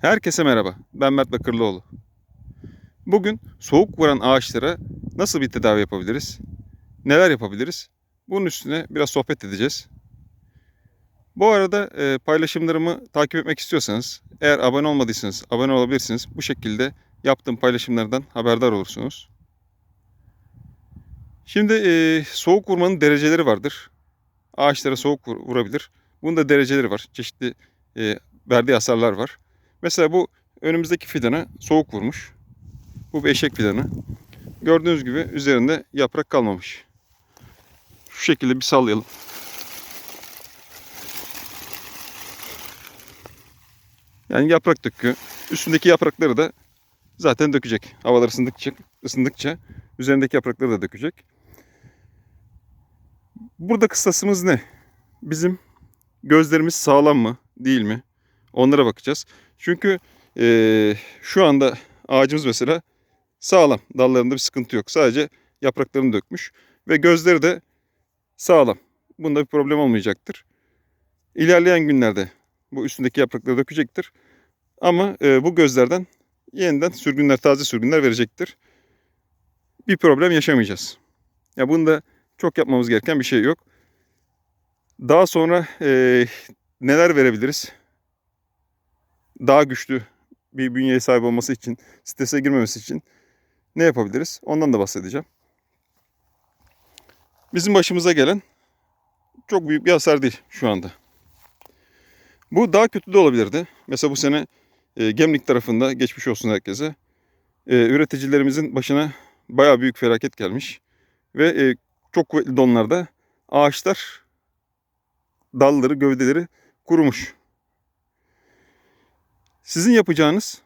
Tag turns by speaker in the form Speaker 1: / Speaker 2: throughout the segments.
Speaker 1: Herkese merhaba. Ben Mert Bakırlıoğlu. Bugün soğuk vuran ağaçlara nasıl bir tedavi yapabiliriz? Neler yapabiliriz? Bunun üstüne biraz sohbet edeceğiz. Bu arada e, paylaşımlarımı takip etmek istiyorsanız, eğer abone olmadıysanız abone olabilirsiniz. Bu şekilde yaptığım paylaşımlardan haberdar olursunuz. Şimdi e, soğuk vurmanın dereceleri vardır. Ağaçlara soğuk vur- vurabilir. Bunun da dereceleri var. Çeşitli e, verdiği hasarlar var. Mesela bu önümüzdeki fidana soğuk vurmuş. Bu bir eşek fidanı. Gördüğünüz gibi üzerinde yaprak kalmamış. Şu şekilde bir sallayalım. Yani yaprak döküyor. Üstündeki yaprakları da zaten dökecek. Havalar ısındıkça, ısındıkça üzerindeki yaprakları da dökecek. Burada kıstasımız ne? Bizim gözlerimiz sağlam mı, değil mi? Onlara bakacağız. Çünkü eee, şu anda ağacımız mesela sağlam. Dallarında bir sıkıntı yok. Sadece yapraklarını dökmüş. Ve gözleri de sağlam. Bunda bir problem olmayacaktır. İlerleyen günlerde bu üstündeki yaprakları dökecektir. Ama eee, bu gözlerden yeniden sürgünler, taze sürgünler verecektir. Bir problem yaşamayacağız. Ya bunda çok yapmamız gereken bir şey yok. Daha sonra eee, neler verebiliriz? Daha güçlü bir bünyeye sahip olması için, strese girmemesi için ne yapabiliriz? Ondan da bahsedeceğim. Bizim başımıza gelen çok büyük bir hasar değil şu anda. Bu daha kötü de olabilirdi. Mesela bu sene e, Gemlik tarafında geçmiş olsun herkese. E, üreticilerimizin başına bayağı büyük felaket gelmiş. Ve e, çok kuvvetli donlarda ağaçlar dalları, gövdeleri kurumuş. Sizin yapacağınız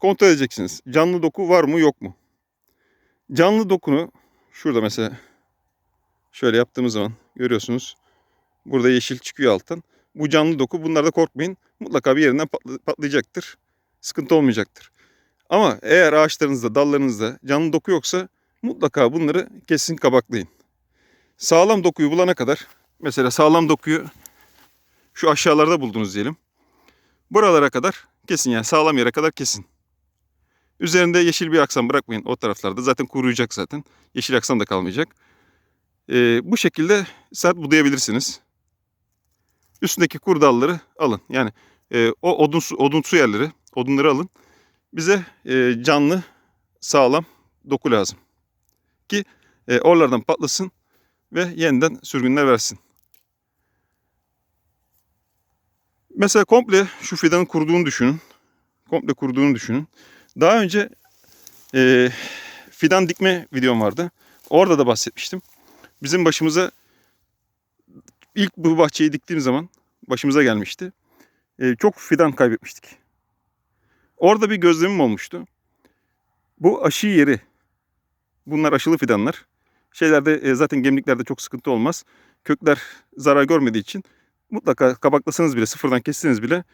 Speaker 1: kontrol edeceksiniz. Canlı doku var mı yok mu? Canlı dokunu şurada mesela şöyle yaptığımız zaman görüyorsunuz. Burada yeşil çıkıyor alttan. Bu canlı doku bunlarda korkmayın. Mutlaka bir yerinden patla- patlayacaktır. Sıkıntı olmayacaktır. Ama eğer ağaçlarınızda, dallarınızda canlı doku yoksa mutlaka bunları kesin kabaklayın. Sağlam dokuyu bulana kadar mesela sağlam dokuyu şu aşağılarda buldunuz diyelim. Buralara kadar kesin yani sağlam yere kadar kesin. Üzerinde yeşil bir aksam bırakmayın o taraflarda. Zaten kuruyacak zaten. Yeşil aksam da kalmayacak. Ee, bu şekilde sert budayabilirsiniz. Üstündeki kur dalları alın. Yani e, o odun su, odun su yerleri, odunları alın. Bize e, canlı, sağlam doku lazım. Ki e, oralardan patlasın ve yeniden sürgünler versin. Mesela komple şu fidanın kuruduğunu düşünün. Komple kuruduğunu düşünün. Daha önce e, fidan dikme videom vardı. Orada da bahsetmiştim. Bizim başımıza ilk bu bahçeyi diktiğim zaman başımıza gelmişti. E, çok fidan kaybetmiştik. Orada bir gözlemim olmuştu. Bu aşı yeri. Bunlar aşılı fidanlar. Şeylerde e, zaten gemliklerde çok sıkıntı olmaz. Kökler zarar görmediği için mutlaka kabaklasanız bile sıfırdan kesseniz bile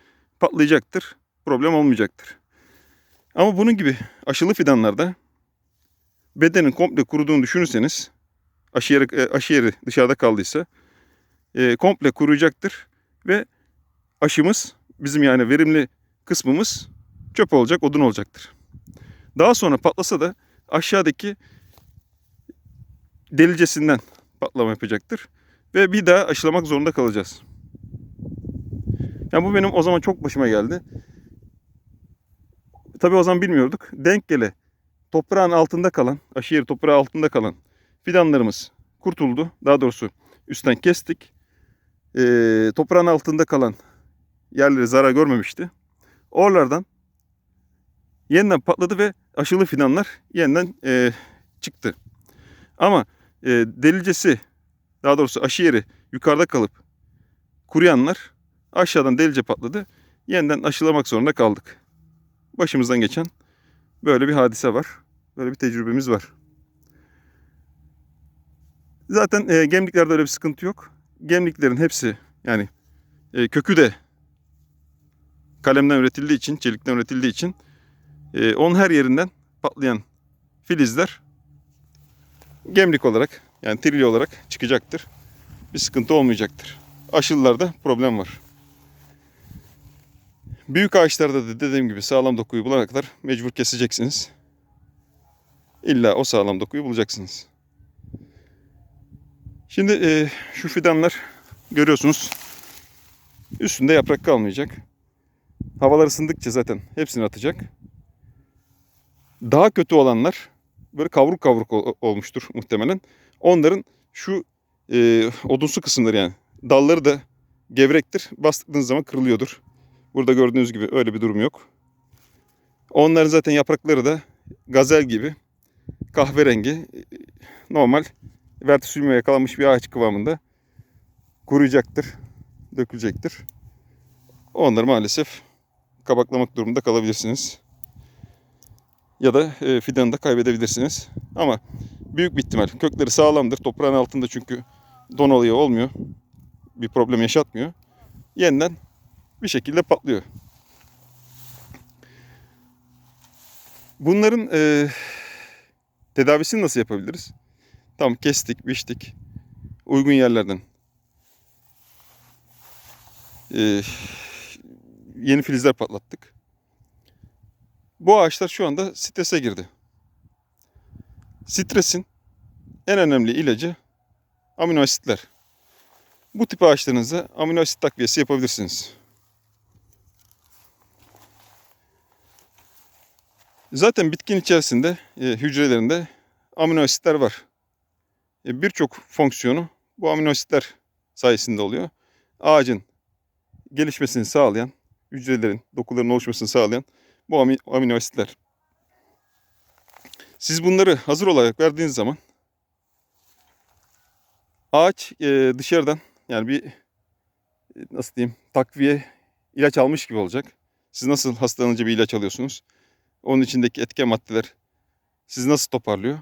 Speaker 1: patlayacaktır. Problem olmayacaktır. Ama bunun gibi aşılı fidanlarda bedenin komple kuruduğunu düşünürseniz aşı yeri, e, aşı yeri dışarıda kaldıysa e, komple kuruyacaktır ve aşımız bizim yani verimli kısmımız çöp olacak, odun olacaktır. Daha sonra patlasa da aşağıdaki delicesinden patlama yapacaktır ve bir daha aşılamak zorunda kalacağız. Yani bu benim o zaman çok başıma geldi. Tabii o zaman bilmiyorduk. Denk gele toprağın altında kalan, aşı yeri toprağı altında kalan fidanlarımız kurtuldu. Daha doğrusu üstten kestik. Ee, toprağın altında kalan yerleri zarar görmemişti. Oralardan yeniden patladı ve aşılı fidanlar yeniden e, çıktı. Ama e, delicesi daha doğrusu aşı yeri yukarıda kalıp kuruyanlar aşağıdan delice patladı. Yeniden aşılamak zorunda kaldık. Başımızdan geçen böyle bir hadise var. Böyle bir tecrübemiz var. Zaten e, gemliklerde öyle bir sıkıntı yok. Gemliklerin hepsi yani e, kökü de kalemden üretildiği için, çelikten üretildiği için e, onun her yerinden patlayan filizler gemlik olarak yani trilyo olarak çıkacaktır. Bir sıkıntı olmayacaktır. Aşılılarda problem var. Büyük ağaçlarda da dediğim gibi sağlam dokuyu bulana kadar mecbur keseceksiniz. İlla o sağlam dokuyu bulacaksınız. Şimdi e, şu fidanlar görüyorsunuz üstünde yaprak kalmayacak. Havalar ısındıkça zaten hepsini atacak. Daha kötü olanlar böyle kavruk kavruk ol- olmuştur muhtemelen. Onların şu e, odunsu kısımları yani dalları da gevrektir. Bastırdığınız zaman kırılıyordur. Burada gördüğünüz gibi öyle bir durum yok. Onların zaten yaprakları da gazel gibi kahverengi normal vertisülme yakalanmış bir ağaç kıvamında kuruyacaktır, dökülecektir. Onları maalesef kabaklamak durumunda kalabilirsiniz. Ya da e, fidanı da kaybedebilirsiniz. Ama büyük bir ihtimal kökleri sağlamdır. Toprağın altında çünkü don olayı olmuyor. Bir problem yaşatmıyor. Yeniden bir şekilde patlıyor. Bunların e, tedavisini nasıl yapabiliriz? Tam kestik, biçtik. Uygun yerlerden. E, yeni filizler patlattık. Bu ağaçlar şu anda strese girdi. Stresin en önemli ilacı amino asitler. Bu tip ağaçlarınıza amino asit takviyesi yapabilirsiniz. Zaten bitkinin içerisinde, e, hücrelerinde amino asitler var. E, Birçok fonksiyonu bu amino asitler sayesinde oluyor. Ağacın gelişmesini sağlayan, hücrelerin, dokuların oluşmasını sağlayan bu ami- amino asitler. Siz bunları hazır olarak verdiğiniz zaman ağaç e, dışarıdan yani bir e, nasıl diyeyim takviye ilaç almış gibi olacak. Siz nasıl hastalanınca bir ilaç alıyorsunuz? Onun içindeki etken maddeler sizi nasıl toparlıyor?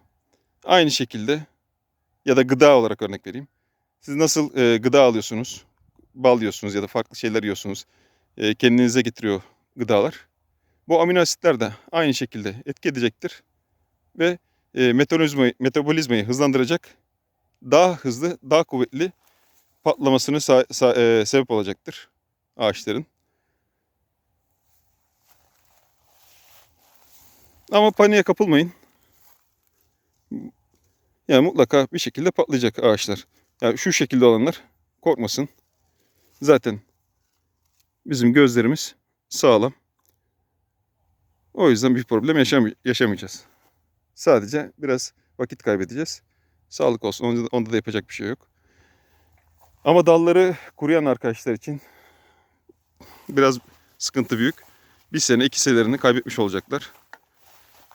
Speaker 1: Aynı şekilde ya da gıda olarak örnek vereyim. Siz nasıl e, gıda alıyorsunuz? Bal yiyorsunuz ya da farklı şeyler yiyorsunuz. E, kendinize getiriyor gıdalar. Bu amino asitler de aynı şekilde etki edecektir. Ve e, metabolizmayı, metabolizmayı hızlandıracak, daha hızlı, daha kuvvetli patlamasını e, sebep olacaktır ağaçların. Ama paniğe kapılmayın. Yani mutlaka bir şekilde patlayacak ağaçlar. Yani şu şekilde olanlar korkmasın. Zaten bizim gözlerimiz sağlam. O yüzden bir problem yaşam yaşamayacağız. Sadece biraz vakit kaybedeceğiz. Sağlık olsun. Onda, onda da yapacak bir şey yok. Ama dalları kuruyan arkadaşlar için biraz sıkıntı büyük. Bir sene iki senelerini kaybetmiş olacaklar.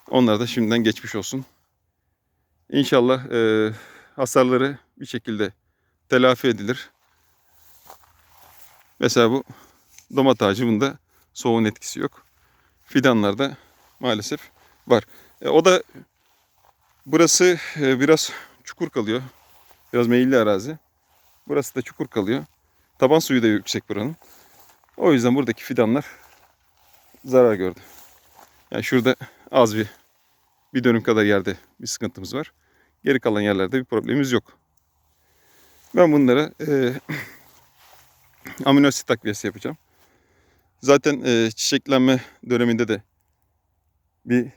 Speaker 1: Onlar da şimdiden geçmiş olsun. İnşallah e, hasarları bir şekilde telafi edilir. Mesela bu domat ağacı bunda soğuğun etkisi yok. Fidanlarda maalesef var. E, o da burası e, biraz çukur kalıyor. Biraz meyilli arazi. Burası da çukur kalıyor. Taban suyu da yüksek buranın. O yüzden buradaki fidanlar zarar gördü. Yani şurada az bir bir dönüm kadar yerde bir sıkıntımız var. Geri kalan yerlerde bir problemimiz yok. Ben bunlara e, amino asit takviyesi yapacağım. Zaten e, çiçeklenme döneminde de bir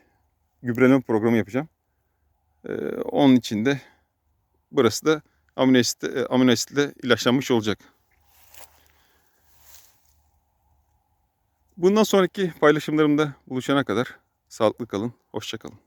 Speaker 1: gübreleme programı yapacağım. E, onun için de burası da amino, asit, e, amino asitle ilaçlanmış olacak. Bundan sonraki paylaşımlarımda buluşana kadar sağlıklı kalın, hoşça kalın.